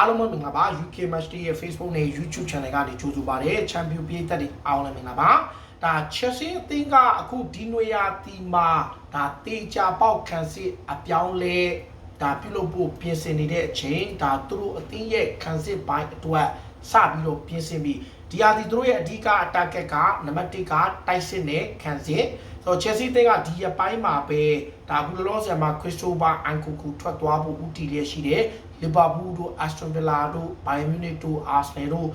အားလုံးပဲမင်္ဂလာပါ UK Match Day ရဲ့ Facebook နဲ့ YouTube Channel ကနေကြိုဆိုပါရစေ။ Champion ပြည်သက်တွေအားလုံးလည်းမင်္ဂလာပါ။ဒါ Chelsea အသင်းကအခုဒီနွေရာသီမှာဒါတေချာပေါက်ခံစစ်အပြောင်းလဲဒါပြုလုပ်ဖို့ပြင်ဆင်နေတဲ့အချိန်ဒါသူတို့အသင်းရဲ့ခံစစ်ပိုင်းအတွက် စပြီးတော့ပြင်ဆင်ပြီးဒီဟာဒီသူတို့ရဲ့အဓိကအတက်ကကနံပါတ်1ကတိုက်စစ်နဲ့ခံစစ်ဆိုတော့ Chelsea အသင်းကဒီအပိုင်းမှာပဲဒါအခုလောလောဆယ်မှာ Christopher Nkunku ထွက်သွားဖို့ဦးတည်ရရှိတယ်လီဗာပူးတို့အာစတွန်ဗီလာတို့ဘိုင်မြူနစ်တို့အာဆနယ်တို့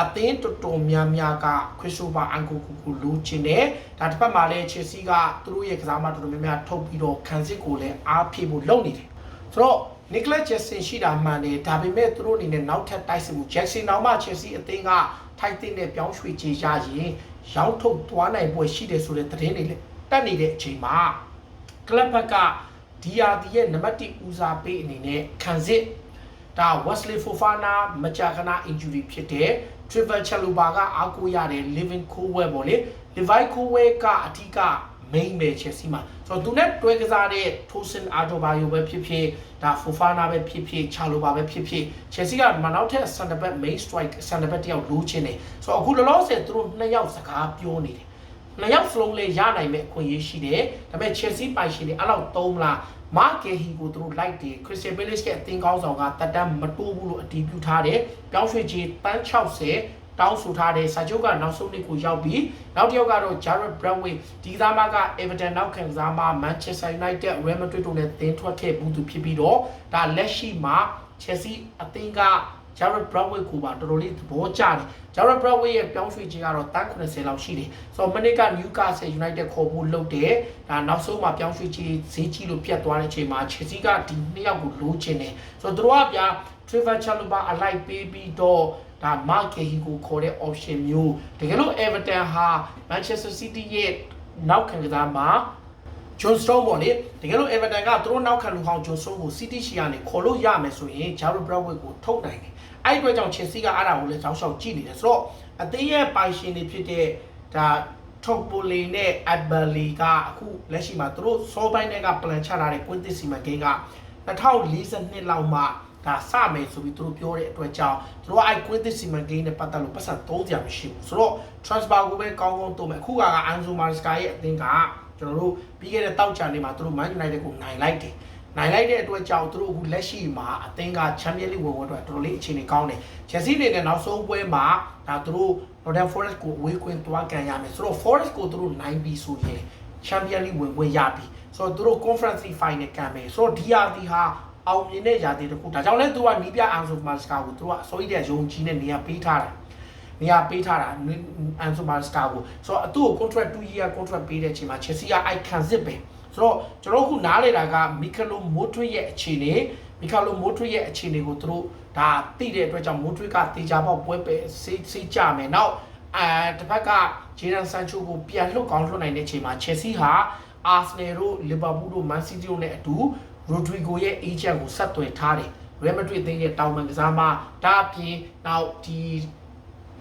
အသင်းတော်တော်များများကခရစ်စတိုဖာအန်ကိုကူကိုလိုချင်တယ်ဒါတစ်ဖက်မှာလည်းချယ်ဆီကသူတို့ရဲ့ကစားမတော်တော်များများထုတ်ပြီးတော့ခံစစ်ကိုလည်းအားဖြည့်ဖို့လုပ်နေတယ်ဆိုတော့ နီကလတ်ဂျက်ဆင်ရှိတာမှန်တယ်ဒါပေမဲ့သူတို့အနေနဲ့နောက်ထပ်တိုက်စစ်မှုဂျက်ဆင်နောက်မှချယ်ဆီအသင်းကထိုက်တဲ့နဲ့ပြောင်းရွှေ့ချေရရင်ရောင်းထုတ်သွားနိုင်ပွဲရှိတယ်ဆိုတဲ့သတင်းတွေလည်းတက်နေတဲ့အချိန်မှာကလပ်ဘက်ကဒီယာဒီရဲ့နံပါတ်1ဦးစားပေးအနေနဲ့ခံစစ်ဒါ Wesley Fofana မကြာခဏ injury ဖြစ်တဲ့ Trevor Chalobah ကအားကိုးရတယ် Living Cowell ပေါ့လေ Levi Cowell ကအထီးက main ပဲ Chelsea မှာဆိုတော့သူနဲ့တွဲကစားတဲ့ Tosin Adebayo ပဲဖြစ်ဖြစ်ဒါ Fofana ပဲဖြစ်ဖြစ် Chalobah ပဲဖြစ်ဖြစ် Chelsea ကမနောက်ထက် center back main strike center back တယောက်လိုချင်တယ်ဆိုတော့အခုလောလောဆယ်သူတို့နှစ်ယောက်စကားပြောနေတယ်နှစ်ယောက်စလုံးလည်းရနိုင်မဲ့အခွင့်အရေးရှိတယ်ဒါပေမဲ့ Chelsea ပိုင်ရှင်တွေအဲ့လောက်သုံးမလားမာကယ်ဟီကိုသူတို့လိုက်တယ်ခရစ်စတီယန်ဘဲလစ်ရဲ့အသင်းကောင်းဆောင်ကတက်တမ်းမတိုးဘူးလို့အတည်ပြုထားတယ်ပြောင်းရွှေ့ခြင်းတန်း60 တောင်းဆိုထားတယ်စာချုပ်ကနောက်ဆုံးနှစ်ကိုရောက်ပြီးနောက်တစ်ယောက်ကတော့ Jared Bradway ဒီကစားမက Everton နောက်ခံကစားမ Manchester United Real Madrid တို့နဲ့တင်းထွက်ခဲ့ဘူးသူဖြစ်ပြီးတော့ဒါလက်ရှိမှာ Chelsea အသင်းက Jared Bradway ကိုပါတော်တော်လေးသဘောကျတယ် Jared Bradway ရဲ့ပြောင်းရွှေ့ခြင်းကတော့တန်း80လောက်ရှိတယ်ဆိုတော့မနေ့က Newcastle United ခေါ်ဖို့လုပ်တယ်ဒါနောက်ဆုံးမှာပြောင်းရွှေ့ခြင်းဈေးကြီးလို့ပြတ်သွားတဲ့အချိန်မှာ Chelsea ကဒီနှစ်ယောက်ကိုလိုချင်တယ်ဆိုတော့သူတို့ကဗျာ Trevor Chalobah အလိုက်ပေးပြီးတော့ ဒါ Mark Cahill ကိုခေါ်တဲ့ option မျိုးတကယ်လို့ Everton ဟာ Manchester City ရဲ့နောက်ခံကစားမှာဂျွန်စတုံးပေါ့လေတကယ်လို့ Everton ကသူတို့နောက်ခံလူဟောင်းဂျွန်စတုံးကို City ရှီကနေခေါ်လို့ရမယ်ဆိုရင် Jared Bradway ကိုထုတ်နိုင်တယ်အဲ့ဒီအတွက်ကြောင့် Chelsea ကအဲ့ဒါကိုလည်းကြောက်ရှောက်ကြည့်နေတယ်ဆိုတော့အသေးရဲ့ပိုင်ရှင်တွေဖြစ်တဲ့ဒါထုတ်ပိုလီနဲ့ Adberley ကအခုလက်ရှိမှာသူတို့စောပိုင်းတွေက plan ချထားတဲ့ Quintus Simon King က2042လောက်မှ ဒါစမယ်ဆိုပြီးသူတို့ပြောတဲ့အတွက်ကြောင့်သူတို့အဲ့ Quintus Simon King နဲ့ပတ်သက်လို့ပတ်စံ30မရှိဘူးဆိုတော့ transfer ကိုပဲကောင်းကောင်းတိုးမယ်အခုက Anzo Maresca ရဲ့အသင်းကကျွန်တော်တို့ပြီးခဲ့တဲ့တောက်ချာနေမှာသူတို့ Man United ကိုနိုင်လိုက်တယ်နိုင်လိုက်တဲ့အတွက်ကြောင့်သူတို့အခုလက်ရှိမှာအသင်းက Champions League ဝင်ဝင်အတွက်တော်တော်လေးအခြေအနေကောင်းတယ်။ Chelsea အနေနဲ့နောက်ဆုံးပွဲမှာဒါသူတို့ Nottingham Forest ကိုအဝေးခွင့်သွားကန်ရမယ်ဆိုတော့ Forest ကိုသူတို့နိုင်ပြီဆိုရင် Champions League ဝင်ဝင်ရပြီဆိုတော့သူတို့ Conference League Final ကန်မယ်ဆိုတော့ဒီဟာဒီဟာ အောင်မြင်တဲ့ရာသီတစ်ခုဒါကြောင့်လဲသူကနီးပြအန်ဆိုမာစကာကိုသူကအစိုးရတဲ့ယုံကြည်နဲ့နေရာပေးထားတာနေရာပေးထားတာအန်ဆိုမာစကာကိုဆိုတော့အတူကို contract 2 year contract ပေးတဲ့အချိန်မှာ Chelsea ကအိုက်ခံစစ်ပဲဆိုတော့ကျွန်တော်ခုနားလေတာကမီကလိုမိုထရစ်ရဲ့အခြေအနေမီကလိုမိုထရစ်ရဲ့အခြေအနေကိုသူတို့ဒါသိတဲ့အတွက်ကြောင့်မိုထရစ်ကတေချာပေါက်ပွဲပဲစေးစေးကြမယ်နောက်အဲတစ်ဖက်ကဂျေဒန်ဆန်ချိုကိုပြန်လှုပ်ကောင်းလှုပ်နိုင်တဲ့အချိန်မှာ Chelsea ဟာအာဆနယ်တို့လီဗာပူးတို့မန်စီးတီးတို့နဲ့အတူ ရိုဒရီဂိုရဲ့ agent ကိုဆက်သွယ်ထားတယ်ရီယယ်မက်ဒရစ်အသင်းရဲ့တောင်ပန်ကစားမဒါအပြင်နောက်ဒီ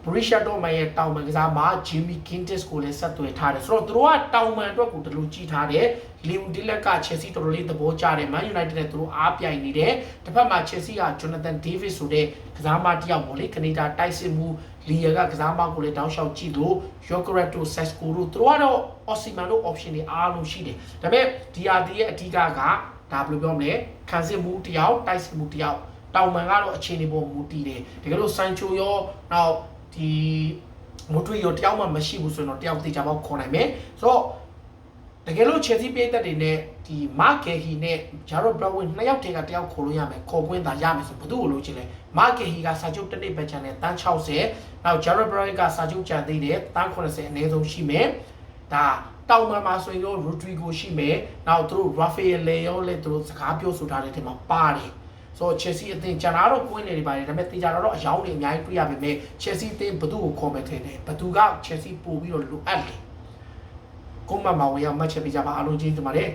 ဘရီရှာတော့မန်ရဲ့တောင်ပန်ကစားမှာဂျီမီကင်တစ်ကိုလည်းဆက်သွယ်ထားတယ်ဆိုတော့သူတို့ကတောင်ပန်အတွက်ကိုတလူကြည့်ထားတယ်လီဝူဒီလက်ကချယ်ဆီတော်တော်လေးသဘောကျတယ်မန်ယူနိုက်တက်နဲ့သူတို့အားပြိုင်နေတယ်တစ်ဖက်မှာချယ်ဆီကဂျွန်နသန်ဒေးဗစ်ဆိုတဲ့ကစားမတစ်ယောက်ပေါ့လေကနေဒါတိုက်စစ်မှုလီယာကကစားမကိုလည်းတောင်းလျှောက်ကြည့်လို့ယောဂရက်တိုဆက်စကိုတို့သူတို့ကတော့အော်စီမန်တို့ option တွေအားလုံးရှိတယ်ဒါပေမဲ့ဒီအာဒီရဲ့အဓိကက ဒါဘယ်လိုပြောမလဲခံစစ်မှုတစ်ယောက်တိုက်စစ်မှုတစ်ယောက်တောင်ပန်ကတော့အခြေအနေပေါ်မူတည်တယ်တကယ်လို့ဆိုင်ချိုရောနောက်ဒီမိုထရီရောတယောက်မှမရှိဘူးဆိုရင်တော့တယောက်တေချာပေါက်ခေါ်နိုင်မယ်ဆိုတော့တကယ်လို့ Chelsea ပြည်သက်တွေနဲ့ဒီ Mark Gehi နဲ့ Jared Bradway နှစ်ယောက်တည်းကတယောက်ခေါ်လို့ရမယ်ခေါ်ခွင့်သာရမယ်ဆိုဘယ်သူ့ကိုလို့ချင်လဲ Mark Gehi ကစာချုပ်တစ်နှစ်ပဲချန်တယ်တန်း60နောက် Jared Bradway ကစာချုပ်ချန်သေးတယ်တန်း80အနည်းဆုံးရှိမယ်ဒါ တောင်ပန်မှာဆိုရင်တော့ Rodrigo ရှိမယ်နောက်သူတို့ Rafael Leao လည်းသူတို့စကားပြောဆိုထားတဲ့ထဲမှာပါတယ်ဆိုတော့ Chelsea အသင်းကျွန်တော်တော့ကွင်းနေနေပါတယ်ဒါပေမဲ့တေချာတော့အယောင်းတွေအများကြီးတွေ့ရပေမဲ့ Chelsea အသင်းဘသူ့ကိုခေါ်မယ်ထင်တယ်ဘသူက Chelsea ပို့ပြီးတော့လိုအပ်တယ်ကိုမမဝေးအောင်မှတ်ချက်ပေးကြပါအားလုံးကျေးဇူးတင်ပါတယ်